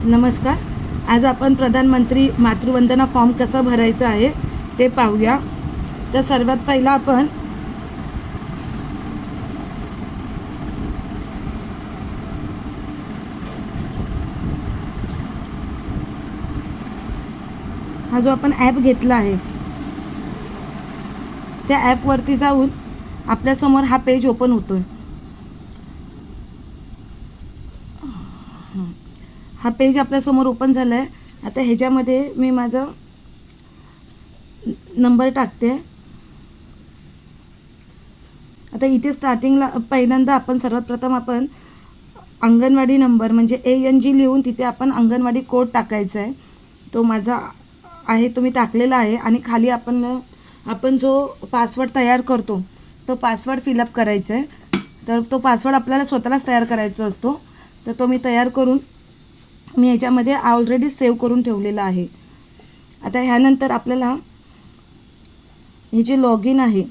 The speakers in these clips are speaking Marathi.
नमस्कार. आज आपण प्रधानमंत्री मातृवंदना फॉर्म कसा भरायचा आहे ते पाहूया. तर सर्वात पहिला आपण हा जो आपण ॲप घेतला आहे त्या ॲपवरती जाऊन आपल्यासमोर हा पेज ओपन होतो आहे हा पेज आपल्यासमोर ओपन झाला आहे आता ह्याच्यामध्ये मी माझा नंबर टाकते. आता इथे स्टार्टिंगला पहिल्यांदा आपण सर्वात प्रथम आपण अंगणवाडी नंबर म्हणजे ए एन जी लिहून तिथे आपण अंगणवाडी कोड टाकायचा आहे तो माझा आहे तो मी टाकलेला आहे आणि खाली आपण आपण जो पासवर्ड तयार करतो तो पासवर्ड फिलअप करायचा आहे तर तो पासवर्ड आपल्याला स्वतःलाच तयार करायचा असतो. तर तो मी तयार करून मी याच्यामध्ये ऑलरेडी सेव्ह करून ठेवलेला आहे. आता ह्यानंतर आपल्याला हे जे लॉग इन आहे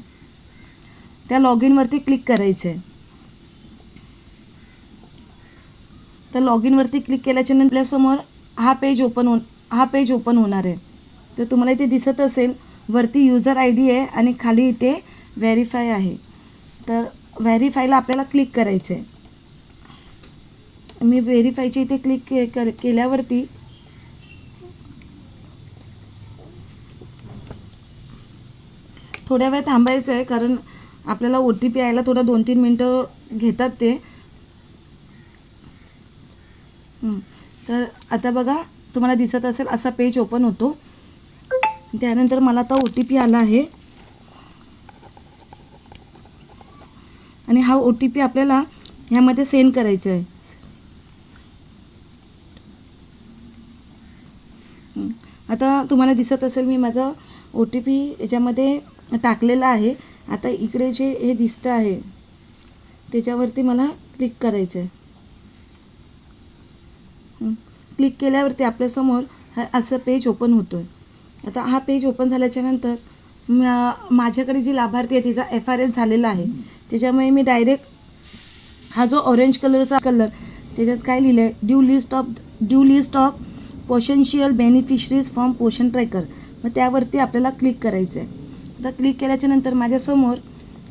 त्या लॉग इनवरती क्लिक करायचं आहे तर लॉग इनवरती क्लिक केल्याच्यानंतर आपल्यासमोर हा पेज ओपन हो हा पेज ओपन होणार आहे. तर तुम्हाला इथे दिसत असेल वरती युजर आय डी आहे आणि खाली इथे व्हेरीफाय आहे. तर व्हेरीफायला आपल्याला क्लिक करायचं आहे मी व्हेरीफायच्या इथे क्लिक के कर केल्यावरती थोड्या वेळ थांबायचं आहे कारण आपल्याला ओ टी पी यायला थोडं दोन तीन मिनटं घेतात ते. तर आता बघा तुम्हाला दिसत असेल असा पेज ओपन होतो. त्यानंतर मला आता ओ टी पी आला आहे. आणि हा ओ टी पी आपल्याला ह्यामध्ये सेंड करायचा आहे. आता तुम्हाला दिसत असेल मी माझा ओ टी पी याच्यामध्ये टाकलेला आहे. आता इकडे जे हे दिसतं आहे त्याच्यावरती मला क्लिक करायचं आहे क्लिक केल्यावरती आपल्यासमोर हा असं पेज ओपन होतो आहे आता हा पेज ओपन झाल्याच्यानंतर माझ्याकडे जी लाभार्थी आहे तिचा एफ आर एस झालेला आहे. त्याच्यामुळे मी डायरेक्ट हा जो ऑरेंज कलरचा कलर त्याच्यात काय लिहिलं आहे due list of due list of potential beneficiaries from Poshan tracker मग त्यावरती आपल्याला क्लिक करायचं आहे आता क्लिक केल्याच्यानंतर माझ्यासमोर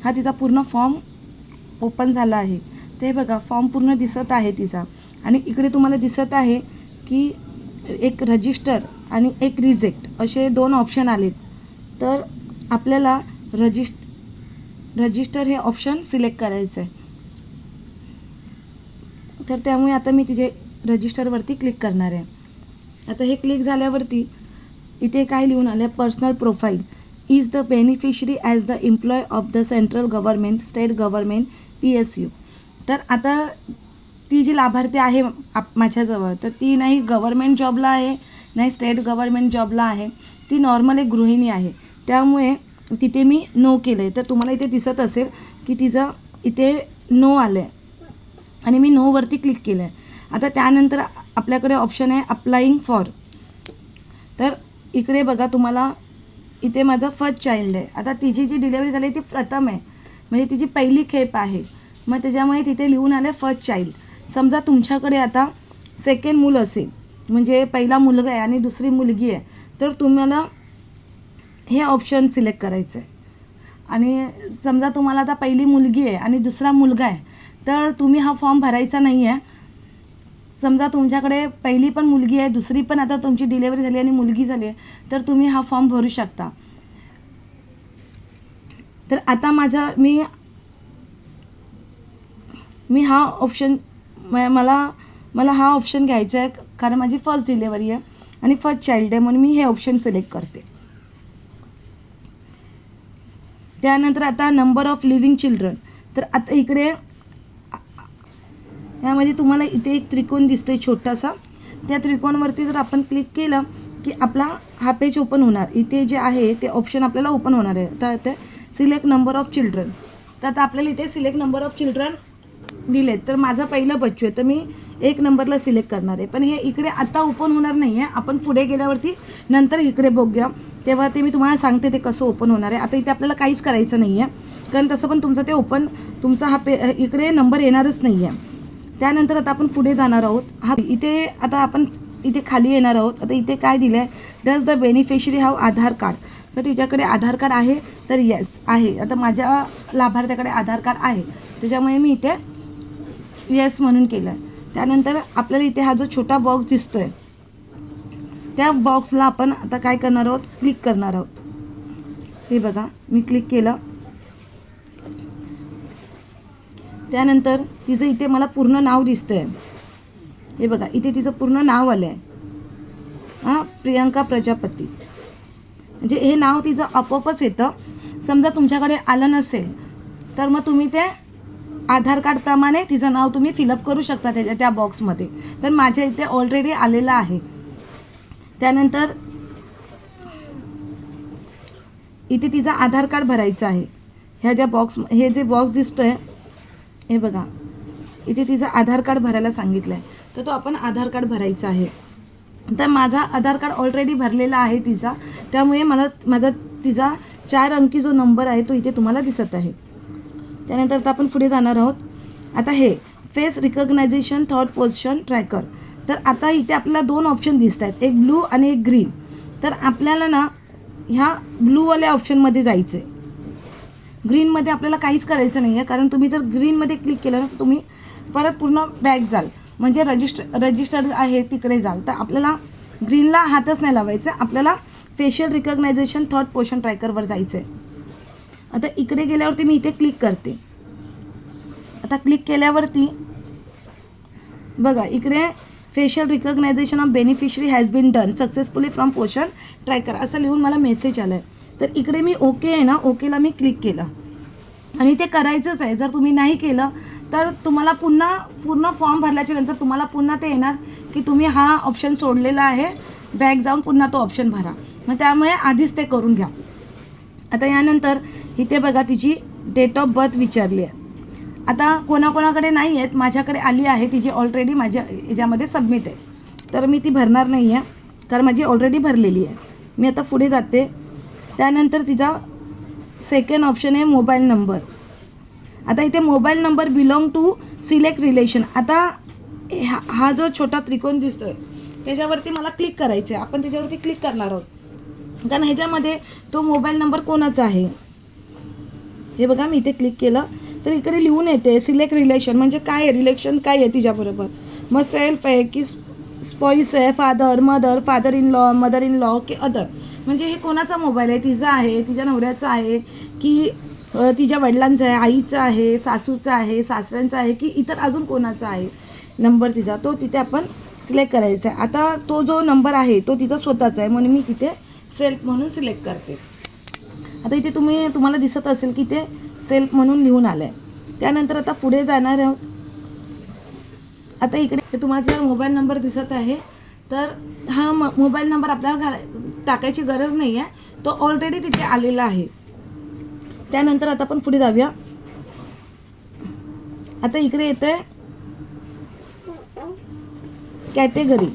हा तिचा पूर्ण फॉर्म ओपन झाला आहे. ते बघा फॉर्म पूर्ण दिसत आहे तिचा. आणि इकडे तुम्हाला दिसत आहे की एक रजिस्टर आणि एक रिजेक्ट असे दोन ऑप्शन आलेत. तर आपल्याला रजिस्ट रजिस्टर हे ऑप्शन सिलेक्ट करायचं आहे तर त्यामुळे आता मी तिचे रजिस्टरवरती क्लिक करणार आहे. आता हे क्लिक झाल्यावरती इथे काय लिहून आलं आहे personal profile is the beneficiary as the employ of the central government state government P S U तर आता ती जी लाभार्थी आहे आप माझ्याजवळ तर ती नाही गव्हर्मेंट जॉबला आहे नाही स्टेट गव्हर्मेंट जॉबला आहे. ती नॉर्मल एक गृहिणी आहे. त्यामुळे तिथे मी नो केलं आहे तर तुम्हाला इथे दिसत असेल की तिचं इथे नो आलं आहे आणि मी नोवरती क्लिक केलं आहे आता त्यानंतर आपल्याकडे ऑप्शन आहे अप्लाईंग फॉर तर इकडे बघा तुम्हाला इथे माझं फर्स्ट चाइल्ड आहे. आता तिची जी डिलेवरी झाली ती प्रथम आहे. म्हणजे तिची पहिली खेप आहे. मग त्याच्यामुळे तिथे लिहून आलं फर्स्ट चाइल्ड समजा तुमच्याकडे आता सेकंड मूल असेल म्हणजे पहिला मुलगा आहे आणि दुसरी मुलगी आहे तर तुम्हाला हे ऑप्शन सिलेक्ट करायचं आहे आणि समजा तुम्हाला आता पहिली मुलगी आहे आणि दुसरा मुलगा आहे तर तुम्ही हा फॉर्म भरायचा नाही आहे समजा तुमच्याकडे पहिली पण मुलगी आहे दुसरी पण आता तुमची डिलेवरी झाली आणि मुलगी झाली आहे तर तुम्ही हा फॉर्म भरू शकता. तर आता माझा मी मी हा ऑप्शन म- मला मला हा ऑप्शन घ्यायचा आहे कारण माझी फर्स्ट डिलेवरी आहे आणि फर्स्ट चाइल्ड आहे म्हणून मी हे ऑप्शन सिलेक्ट करते. त्यानंतर आता नंबर ऑफ लिव्हिंग चिल्ड्रन तर आता इकडे यामध्ये तुम्हाला इथे एक त्रिकोण दिसतोय छोटासा. त्या त्रिकोणवरती जर आपण क्लिक केलं की आपला हा पेज ओपन होणार. इथे जे आहे ते ऑप्शन आपल्याला ओपन होणार आहे. तर ते सिलेक्ट नंबर ऑफ चिल्ड्रन तर आता आपल्याला इथे सिलेक्ट नंबर ऑफ चिल्ड्रन दिलेत. तर माझा पहिलं बच्चू आहे. तर मी एक नंबरला सिलेक्ट करणार आहे. पण हे इकडे आता ओपन होणार नाही आहे आपण पुढे गेल्यावरती नंतर इकडे बघूया. तेव्हा ते मी तुम्हाला सांगते ते कसं ओपन होणार आहे. आता इथे आपल्याला काहीच करायचं नाही आहे कारण तसं पण तुमचं ते ओपन तुमचा हा पे इकडे नंबर येणारच नाही आहे त्यानंतर आता आपण पुढे जाणार आहोत. हा इथे आता आपण इथे खाली येणार आहोत. आता इथे काय दिलं आहे does the beneficiary have Aadhaar card? तर तिच्याकडे आधार कार्ड आहे तर येस आहे. आता माझ्या लाभार्थ्याकडे आधार कार्ड आहे. त्याच्यामुळे मी इथे येस म्हणून केलं आहे त्यानंतर आपल्याला इथे हा जो छोटा बॉक्स दिसतो आहे त्या बॉक्सला आपण आता काय करणार आहोत? क्लिक करणार आहोत. हे बघा मी क्लिक केलं. त्यानंतर तिचं इथे मला पूर्ण नाव दिसतं आहे हे बघा इथे तिचं पूर्ण नाव आलं आहे हां प्रियंका प्रजापती. म्हणजे हे नाव तिचं आपोआपच येतं. समजा तुमच्याकडे आलं नसेल तर मग तुम्ही ते आधार कार्डप्रमाणे तिचं नाव तुम्ही फिलअप करू शकता त्याच्या त्या बॉक्समध्ये तर माझ्या इथे ऑलरेडी आलेलं आहे. त्यानंतर इथे तिचा आधार कार्ड भरायचं आहे. ह्या ज्या बॉक्स हे जे बॉक्स दिसतो आहे हे बघा. इथे तिचं आधार कार्ड भरायला सांगितलं आहे तर तो आपण आधार कार्ड भरायचा आहे. तर माझा आधार कार्ड ऑलरेडी भरलेला आहे तिचा. त्यामुळे मला माझा तिचा चार अंकी जो नंबर आहे तो इथे तुम्हाला दिसत आहे. त्यानंतर आता आपण पुढे जाणार आहोत. आता हे face recognization third position tracker तर आता इथे आपल्याला दोन ऑप्शन दिसत आहेत एक ब्लू आणि एक ग्रीन तर आपल्याला ना ह्या ब्लूवाल्या ऑप्शनमध्ये जायचं आहे ग्रीनमध्ये आपल्याला काहीच करायचं नाही आहे कारण तुम्ही जर ग्रीनमध्ये क्लिक केलं ना तर तुम्ही परत पूर्ण बॅक जाल. म्हणजे रजिस्टर रजिस्टर आहे तिकडे जाल. तर आपल्याला ग्रीनला हातच नाही लावायचं. आपल्याला फेशियल रिकग्नायझेशन थर्ड पोर्शन ट्रॅकरवर जायचं आहे आता इकडे गेल्यावरती मी इथे क्लिक करते. आता क्लिक केल्यावरती बघा इकडे facial recognization of beneficiary has been done successfully from portion tracker असं लिहून मला मेसेज आला आहे तर इकडे मी ओके आहे ना ओकेला मी क्लिक केलं. आणि ते करायचंच आहे. जर तुम्ही नाही केलं तर तुम्हाला पुन्हा पूर्ण फॉर्म भरल्याच्या नंतर तुम्हाला पुन्हा ते येणार की तुम्ही हा ऑप्शन सोडलेला आहे. बॅक जाऊन पुन्हा तो ऑप्शन भरा. मग त्यामुळे आधीच ते करून घ्या. आता यानंतर इथे बघा तिची डेट ऑफ बर्थ विचारली आहे. आता कोणाकोणाकडे नाही आहेत माझ्याकडे आली आहे तिची ऑलरेडी माझ्या याच्यामध्ये सबमिट आहे. तर मी ती भरणार नाही आहे कारण माझी ऑलरेडी भरलेली आहे. मी आता पुढे जाते. त्यानंतर तिचा सेकंड ऑप्शन आहे मोबाईल नंबर आता इथे mobile number belong to select relation आता हा हा जो छोटा त्रिकोण आहे त्याच्यावरती मला क्लिक करायचं आहे आपण त्याच्यावरती क्लिक करणार आहोत. कारण ह्याच्यामध्ये तो मोबाईल नंबर कोणाचा आहे? हे बघा मी इथे क्लिक केलं. तर इकडे लिहून येते सिलेक्ट रिलेशन म्हणजे काय आहे? रिलेशन काय आहे तिच्याबरोबर? मग सेल्फ आहे की स्पॉईस आहे father mother father in law mother in law की अदर म्हणजे हे कोणाचा मोबाईल आहे? तिचा आहे तिच्या नवऱ्याचा आहे की तिच्या वडिलांचा आहे आईचा आहे सासूचा आहे सासऱ्यांचा आहे की इतर अजून कोणाचा आहे? नंबर तिचा तो तिथे आपण सिलेक्ट करायचा आहे. आता तो जो नंबर आहे तो तिचा स्वतःचा आहे म्हणून मी तिथे सेल्फ म्हणून सिलेक्ट करते. आता इथे तुम्ही तुम्हाला दिसत असेल की ते सेल्फ म्हणून लिहून आलं आहे त्यानंतर आता पुढे जाणार आहोत. आता इकडे तुम्हाला मोबाईल नंबर दिसत आहे तर हा म मोबाईल नंबर आपल्याला घाला टाकायची गरज नाही आहे तो ऑलरेडी तिथे आलेला आहे. त्यानंतर आता आपण पुढे जाऊया. आता इकडे येतोय कॅटेगरी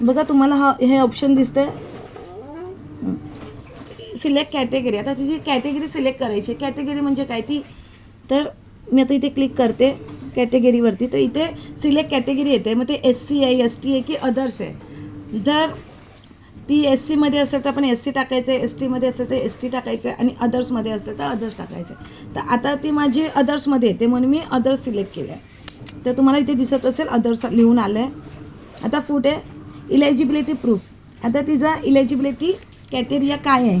बघा तुम्हाला हा हे ऑप्शन दिसतंय. सिलेक्ट कॅटेगरी आता तिची कॅटेगरी सिलेक्ट करायची कॅटेगरी म्हणजे काय ती? तर मी आता इथे क्लिक करते. कॅटेगरीवरती तर इथे सिलेक्ट कॅटेगरी येते. मग ते एस सी आहे एस टी आहे की अदर्स आहे. जर ती एस सीमध्ये असेल तर आपण एस सी टाकायचं आहे एस टीमध्ये असेल तर एस टी टाकायचं आहे आणि अदर्समध्ये असेल तर अदर्स टाकायचं आहे तर आता ती माझी अदर्समध्ये येते म्हणून मी अदर्स सिलेक्ट केलं आहे तर तुम्हाला इथे दिसत असेल अदर्स लिहून आलं आहे आता पुढे इलेजिबिलिटी प्रूफ आता तिचा इलेजिबिलिटी कॅटेरिया काय आहे?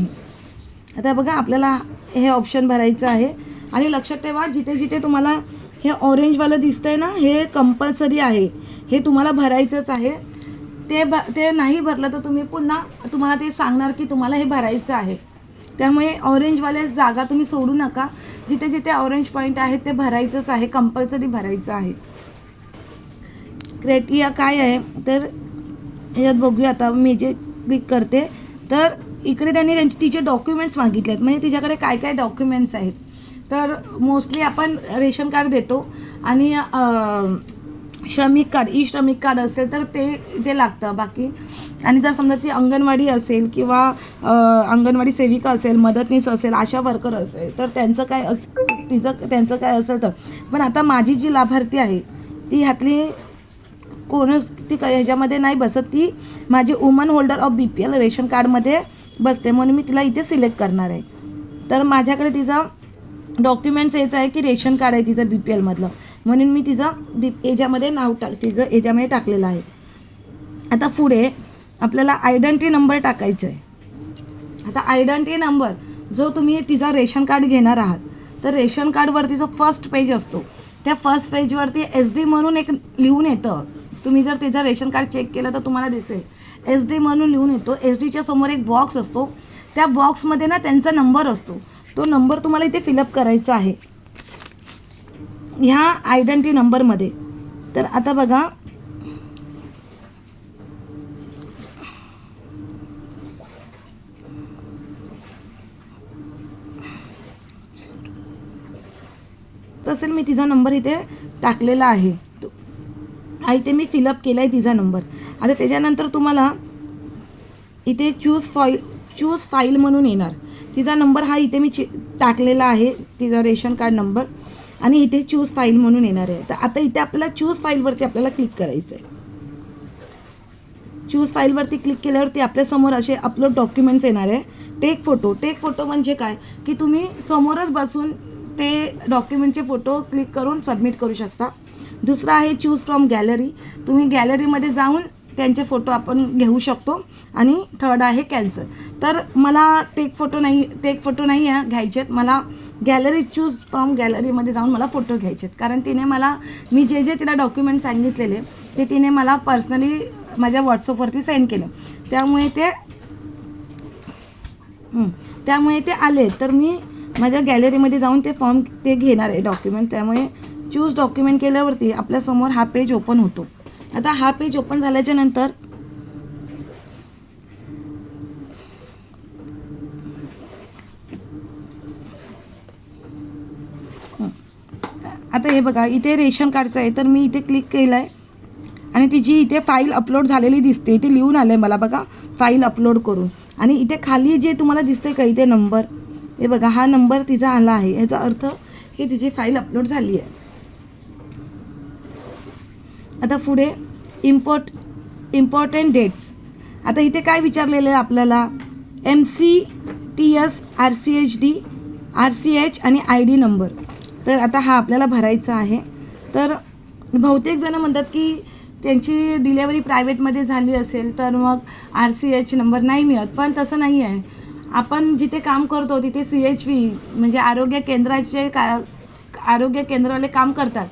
आता बघा आपल्याला हे ऑप्शन भरायचं आहे. आणि लक्षात ठेवा जिथे जिथे तुम्हाला हे ऑरेंजवालं दिसतंय ना हे कंपल्सरी आहे. हे तुम्हाला भरायचंच आहे. ते भ ते नाही भरलं तर तुम्ही पुन्हा तुम्हाला ते सांगणार की तुम्हाला हे भरायचं आहे. त्यामुळे ऑरेंजवाले जागा तुम्ही सोडू नका. जिथे जिथे ऑरेंज पॉईंट आहेत ते भरायचंच आहे कंपल्सरी भरायचं आहे. क्रेटिया काय आहे? तर ह्याच्यात बघूया आता मी जे क्लिक करते तर इकडे त्यांनी त्यांचे तिचे डॉक्युमेंट्स मागितले आहेत म्हणजे तिच्याकडे काय काय डॉक्युमेंट्स आहेत? तर मोस्टली आपण रेशन कार्ड देतो आणि श्रमिक कार्ड ई श्रमिक कार्ड असेल तर ते ते लागतं बाकी. आणि जर समजा ती अंगणवाडी असेल किंवा अंगणवाडी सेविका असेल मदतनीस असेल आशा वर्कर असेल तर त्यांचं काय अस तिचं त्यांचं काय असेल तर. पण आता माझी जी लाभार्थी आहे ती ह्यातली कोणच ती ह्याच्यामध्ये नाही बसत. ती माझी woman holder of B P L ration कार्डमध्ये बसते. म्हणून मी तिला इथे सिलेक्ट करणार आहे. तर माझ्याकडे तिचा डॉक्युमेंट्स याचं आहे की रेशन कार्ड आहे तिचं बी पी एलमधलं म्हणून मी तिचं बी याच्यामध्ये नाव टाक तिचं याच्यामध्ये टाकलेलं आहे. आता पुढे आपल्याला आयडेंटिटी नंबर टाकायचा आहे. आता आयडेंटिटी नंबर जो तुम्ही तिचा रेशन कार्ड घेणार आहात तर रेशन कार्डवरती जो फर्स्ट पेज असतो त्या फर्स्ट पेजवरती एस डी म्हणून एक लिहून येतं. तुम्ही जर तिचं रेशन कार्ड चेक केलं तर तुम्हाला दिसेल. एस डी म्हणून लिहून येतो. एस डीच्या समोर एक बॉक्स असतो. त्या बॉक्समध्ये ना त्यांचा नंबर असतो. तो नंबर तुम्हाला इथे फिलअप करायचा आहे. ह्या आयडेंटिटी नंबरमध्ये तर आता बघा. तसेल मी तिचा नंबर इथे टाकलेला आहे. हा इथे मी फिलअप केला आहे तिचा नंबर. आता त्याच्यानंतर तुम्हाला इथे चूज फाईल चूज फाईल म्हणून येणार. तिचा नंबर हा इथे मी चि टाकलेला आहे तिचा रेशन कार्ड नंबर. आणि इथे चूज फाईल म्हणून येणार आहे. तर आता इथे आपल्याला चूज फाईलवरती आपल्याला क्लिक करायचं आहे चूज फाईलवरती क्लिक केल्यावरती आपल्यासमोर असे अपलोड डॉक्युमेंट्स येणार आहे. टेक फोटो टेक फोटो म्हणजे काय? की तुम्ही समोरच बसून ते डॉक्युमेंटचे फोटो क्लिक करून सबमिट करू शकता. दुसरा आहे चूज फ्रॉम गॅलरी तुम्ही गॅलरीमध्ये जाऊन त्यांचे फोटो आपण घेऊ शकतो. आणि थर्ड आहे कॅन्सल तर मला टेक फोटो नाही टेक फोटो नाही आहे घ्यायचे आहेत मला गॅलरी चूज फ्रॉम गॅलरीमध्ये जाऊन मला फोटो घ्यायचे आहेत कारण तिने मला मी जे जे तिला डॉक्युमेंट सांगितलेले ते तिने मला पर्सनली माझ्या व्हॉट्सअपवरती सेंड केलं. त्यामुळे ते त्यामुळे ते आले. तर मी माझ्या गॅलरीमध्ये जाऊन ते फॉर्म ते घेणार आहे डॉक्युमेंट त्यामुळे चूज डॉक्युमेंट केल्यावरती आपल्यासमोर हा पेज ओपन होतो. आता हा पेज ओपन झाल्याच्यानंतर आता हे बघा इथे रेशन कार्डचं आहे तर मी इथे क्लिक केलं आहे आणि तिची इथे फाईल अपलोड झालेली दिसते. इथे लिहून आलं आहे मला बघा फाईल अपलोड करून. आणि इथे खाली जे तुम्हाला दिसते का इथे नंबर हे बघा हा नंबर तिचा आला आहे. याचा अर्थ की तिची फाईल अपलोड झाली आहे. आता पुढे इम्पॉर्ट इम्पॉर्टंट डेट्स आता इथे काय विचारलेलं आहे आपल्याला? M C T S R C H D R C H आणि आय डी नंबर तर आता हा आपल्याला भरायचा आहे. तर बहुतेक जणं म्हणतात की त्यांची डिलेवरी प्रायव्हेटमध्ये झाली असेल तर मग आर सी एच नंबर नाही मिळत. पण तसं नाही आहे. आपण जिथे काम करतो तिथे सी एच व्ही म्हणजे आरोग्य केंद्राचे का आरोग्य केंद्रवाले काम करतात.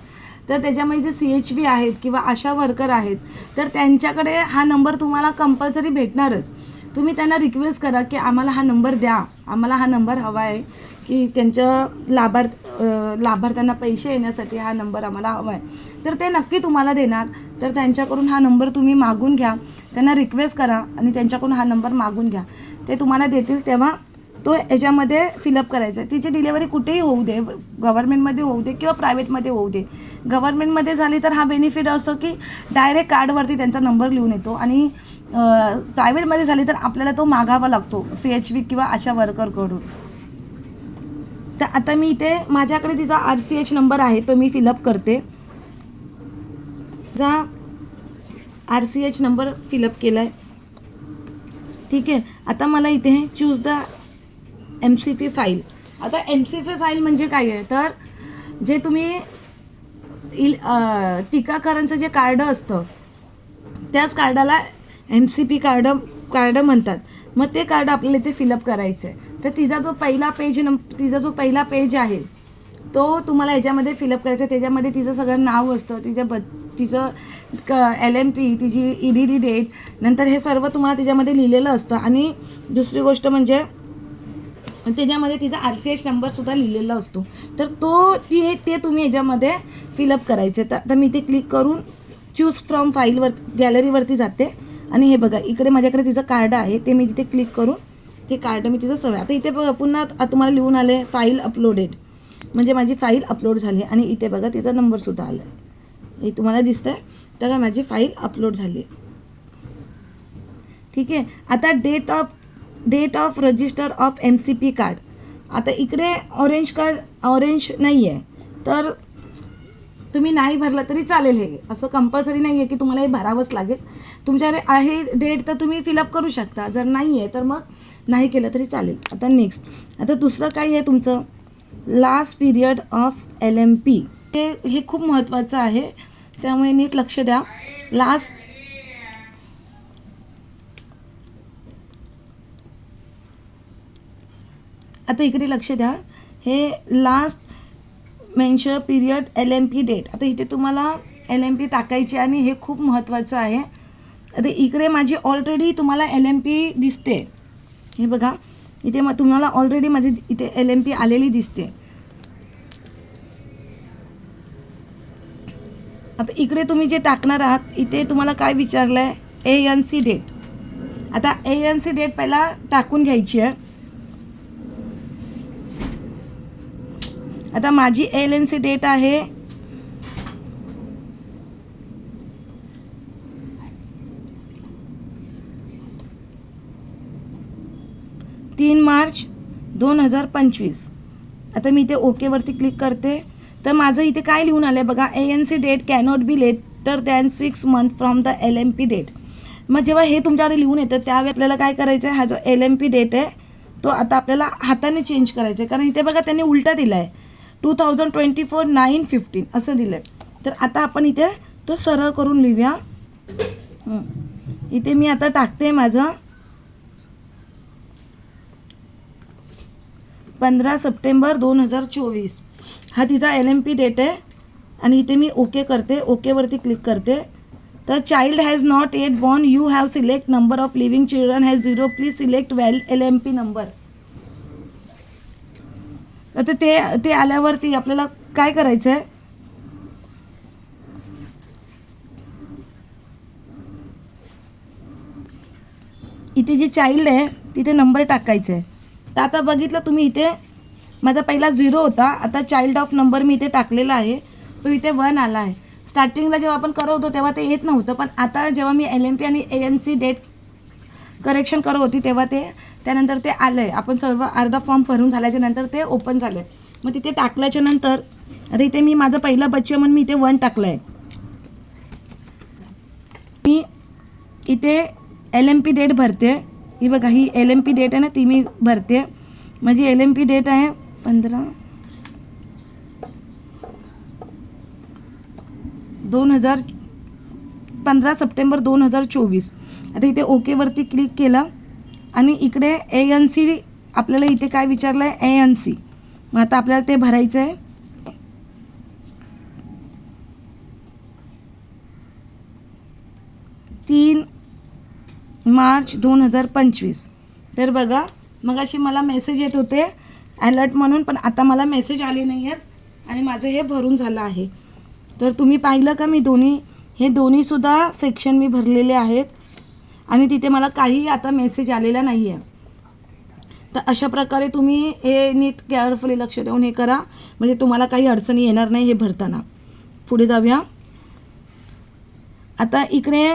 तर त्याच्यामध्ये जे सी एच बी आहेत किंवा आशा वर्कर आहेत तर त्यांच्याकडे हा नंबर तुम्हाला कंपल्सरी भेटणारच. तुम्ही त्यांना रिक्वेस्ट करा की आम्हाला हा नंबर द्या. आम्हाला हा नंबर हवा आहे की त्यांच्या लाभार्थ लाभार्थ्यांना पैसे येण्यासाठी हा नंबर आम्हाला हवा आहे. तर ते नक्की तुम्हाला देणार. तर त्यांच्याकडून हा नंबर तुम्ही मागून घ्या. त्यांना रिक्वेस्ट करा आणि त्यांच्याकडून हा नंबर मागून घ्या. ते तुम्हाला देतील तेव्हा तो याच्यामध्ये फिलअप करायचा आहे. तिची डिलेवरी कुठेही होऊ दे. गव्हर्मेंटमध्ये होऊ दे किंवा प्रायव्हेटमध्ये होऊ दे. गव्हर्मेंटमध्ये झाली तर हा बेनिफिट असतो की डायरेक्ट कार्डवरती त्यांचा नंबर लिहून येतो. आणि प्रायव्हेटमध्ये झाली तर आपल्याला तो मागावा लागतो सी एच व्ही किंवा अशा वर्करकडून तर आता मी इथे माझ्याकडे तिचा आर सी एच नंबर आहे तो मी फिलअप करते. जा R C H number fill up केला आहे ठीक आहे. आता मला इथे choose the M C P file आता एम सी पी फाईल म्हणजे काय आहे? तर जे तुम्ही इल टीकाकरणचं जे कार्ड असतं त्याच कार्डाला M C P card card म्हणतात. मग ते कार्ड आपल्याला इथे फिलअप करायचं आहे तर तिचा जो पहिला पेज नंब तिचा जो पहिला पेज आहे तो तुम्हाला याच्यामध्ये फिलअप करायचा. आहे त्याच्यामध्ये तिचं सगळं नाव असतं तिच्या ब तिचं क एल एम पी तिची ई डी डी डेट नंतर हे सर्व तुम्हाला त्याच्यामध्ये लिहिलेलं असतं. आणि दुसरी गोष्ट म्हणजे त्याच्यामध्ये तिचा आर सी एच नंबरसुद्धा लिहिलेला असतो. तर तो ती हे ते तुम्ही याच्यामध्ये फिलअप करायचे. तर आता मी इथे क्लिक करून चूज फ्रॉम फाईलवर गॅलरीवरती जाते. आणि हे बघा इकडे माझ्याकडे तिचं कार्ड आहे. ते मी तिथे क्लिक करून ते कार्ड मी तिचं सवय. आता इथे बघा पुन्हा तुम्हाला लिहून आले फाईल अपलोडेड म्हणजे माझी फाईल अपलोड झाली आणि इथे बघा तिचा नंबरसुद्धा आला आहे हे तुम्हाला दिसतं आहे तर माझी फाईल अपलोड झाली. आहे ठीक आहे? आता date of date of register of M C P card आता इकडे ऑरेंज कार्ड ऑरेंज नाही आहे तर तुम्ही नाही भरलं तरी चालेल हे. असं कंपल्सरी नाही आहे की तुम्हाला हे भरावंच लागेल. तुमच्याकडे आहे डेट तर तुम्ही फिलअप करू शकता. जर नाही आहे तर मग नाही केलं तरी चालेल. आता नेक्स्ट आता दुसरं काय आहे तुमचं? Last period of L M P हे हे खूप महत्त्वाचं आहे. त्यामुळे नीट लक्ष द्या. लास्ट आता इकडे लक्ष द्या. हे last mention period L M P date आता इथे तुम्हाला एल एम पी टाकायची आणि हे खूप महत्त्वाचं आहे. आता इकडे माझी ऑलरेडी तुम्हाला एल एम पी दिसते. हे बघा. इथे मग तुम्हाला ऑलरेडी माझी इथे एल एम पी आलेली दिसते. आता इकडे तुम्ही जे टाकणार आहात इथे तुम्हाला काय विचारलं आहे ए एन सी डेट आता ए एन सी डेट पहिला टाकून घ्यायची आहे. आता माझी एल एन सी डेट आहे. तीन मार्च दोन हजार पंचवीस. आता मी इथे ओकेवरती क्लिक करते. तर माझं इथे काय लिहून आलं आहे बघा A N C date cannot be later than six month from the L M P date मग जेव्हा हे तुमच्याकडे लिहून येतं त्यावेळी आपल्याला काय करायचं आहे हा जो एल एम पी डेट आहे तो आता आपल्याला हाताने चेंज करायचा आहे कारण इथे बघा त्यांनी उलटा दिला आहे two thousand twenty four nine fifteen असं दिलं आहे तर आता आपण इथे तो सरळ करून लिहूया. इथे मी आता टाकते माझं पंधरा सप्टेंबर दोन हजार चोवीस. हा तिचा एल एम पी डेट आहे. आणि इथे मी ओके करते. ओकेवरती क्लिक करते. तर child has not yet born you have select number of living children has zero please select well L M P number आता ते ते आल्यावरती आपल्याला काय करायचं आहे इथे जे चाइल्ड आहे तिथे नंबर टाकायचा आहे तर आता बघितलं तुम्ही इथे माझा पहिला झिरो होता. आता चाइल्ड ऑफ नंबर मी इथे टाकलेला आहे. तो इथे वन आला आहे. स्टार्टिंगला जेव्हा आपण करत होतो तेव्हा ते येत नव्हतं. पण आता जेव्हा मी एल एम पी आणि A N C date correction करत होती तेव्हा ते त्यानंतर ते आलं आहे आपण सर्व अर्धा फॉर्म भरून झाल्याच्यानंतर ते ओपन झालं आहे मग तिथे टाकल्याच्या नंतर आता इथे मी माझं पहिलं बच्चे म्हणून मी इथे वन टाकलं आहे मी इथे एल एम पी डेट भरते. ही बघा ही एल एम पी डेट आहे ना ती मी भरते. माझी एल एम पी डेट आहे पंधरा दोन हजार पंधरा सप्टेंबर दोन हजार चोवीस. आता इथे ओकेवरती क्लिक केलं आणि इकडे ए एन सी आपल्याला इथे काय विचारलं आहे ए एन सी मग आता आपल्याला ते भरायचं आहे तीन मार्च दोन हजार पंचवीस. तर बघा मग अशी मला मेसेज येत होते अलर्ट म्हणून पण आता मला मेसेज आले नाही आहेत आणि माझं हे भरून झालं आहे. तर तुम्ही पाहिलं का मी दोन्ही? हे दोन्हीसुद्धा सेक्शन मी भरलेले आहेत. आणि तिथे मला काही आता मेसेज आलेला नाही आहे तर अशा प्रकारे तुम्ही हे नीट केअरफुली लक्ष देऊन हे करा. म्हणजे तुम्हाला काही अडचणी येणार नाही हे भरताना. पुढे जाऊया. आता इकडे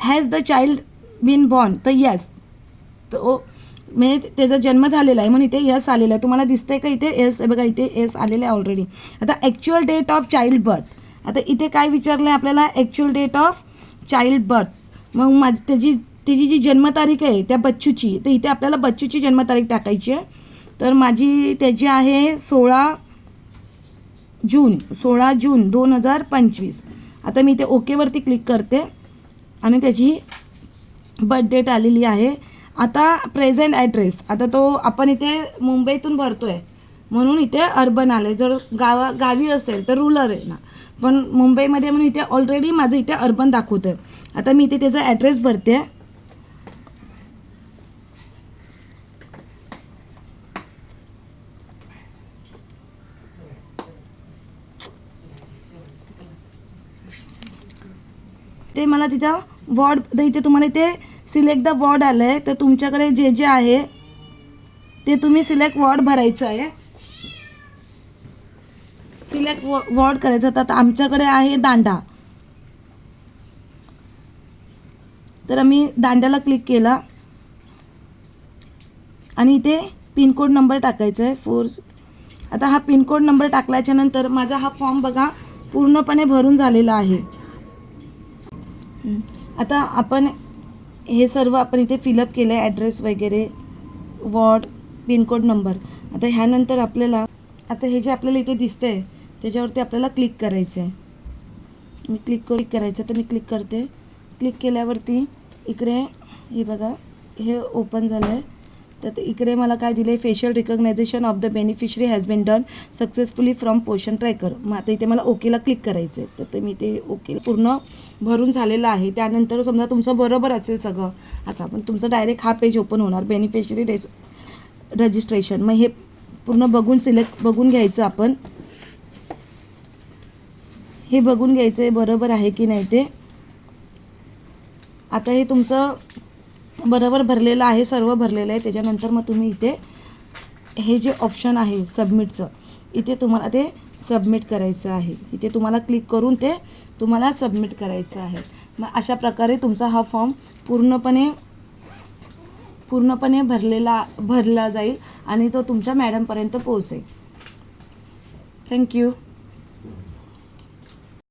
has the child been born तर येस तो म्हणजे त्याचा जन्म झालेला आहे म्हणून इथे यस आलेला आहे. तुम्हाला दिसतंय का इथे? येस आहे बघा इथे येस आलेलं आहे ऑलरेडी आता actual date of child birth आता इथे काय विचारलं आहे आपल्याला? Actual date of child birth मग माझ त्याची त्याची जी जन्मतारीख आहे त्या बच्चूची तर इथे आपल्याला बच्चूची जन्मतारीख टाकायची आहे. तर माझी त्याची आहे सोळा जून सोळा जून दोन हजार पंचवीस. आता मी इथे ओकेवरती क्लिक करते आणि त्याची बड्डेट आलेली आहे. आता प्रेझेंट ॲड्रेस आता तो आपण इथे मुंबईतून भरतो आहे म्हणून इथे अर्बन आलं आहे जर गावा गावी असेल तर रुरल आहे ना. पण मुंबईमध्ये म्हणून इथे ऑलरेडी माझं इथे अर्बन दाखवतं आहे आता मी इथे त्याचा ॲड्रेस भरते. ते मला तिथं वॉर्ड तर इथे तुम्हाला इथे सिलेक्ट द वॉर्ड आलं आहे तर तुमच्याकडे जे जे आहे ते तुम्ही सिलेक्ट वॉर्ड भरायचं आहे. सिलेक्ट व वॉर्ड करायचं तर आता आमच्याकडे आहे दांडा. तर आम्ही दांड्याला क्लिक केला. आणि इथे पिनकोड नंबर टाकायचा आहे फोर आता हा पिनकोड नंबर टाकल्याच्या नंतर माझा हा फॉर्म बघा पूर्णपणे भरून झालेला आहे. आता आपण हे सर्व आपण इथे फिलअप केलं आहे ॲड्रेस वगैरे वॉर्ड पिनकोड नंबर आता ह्यानंतर आपल्याला आता हे जे आपल्याला इथे दिसतं आहे त्याच्यावरती आपल्याला क्लिक करायचं आहे मी क्लिक क्लिक करायचं तर मी क्लिक करते. क्लिक केल्यावरती इकडे हे बघा हे ओपन झालं आहे तर ते इकडे मला काय दिलं आहे facial recognization of the beneficiary has been done successfully from portion tracker मग आता इथे मला ओकेला क्लिक करायचं आहे तर ते मी ते ओके पूर्ण भरून झालेलं आहे. त्यानंतर समजा तुमचं बरोबर असेल सगळं असं. पण तुमचं डायरेक्ट हा पेज ओपन होणार. बेनिफिशरी रेज रजिस्ट्रेशन मग हे पूर्ण बघून सिलेक्ट बघून घ्यायचं आपण. हे बघून घ्यायचं आहे बरोबर आहे की नाही ते. आता हे तुमचं बरोबर भरलेलं आहे सर्व भरलेलं आहे. त्याच्यानंतर मग तुम्ही इथे हे जे ऑप्शन आहे सबमिटचं इथे तुम्हाला ते सबमिट करायचं आहे. इथे तुम्हाला क्लिक करून ते तुम्हाला सबमिट करायचं आहे. मग अशा प्रकारे तुमचा हा फॉर्म पूर्णपणे पूर्णपणे भरलेला भरला जाईल आणि तो तुमच्या मॅडमपर्यंत पोहोचेल. थँक्यू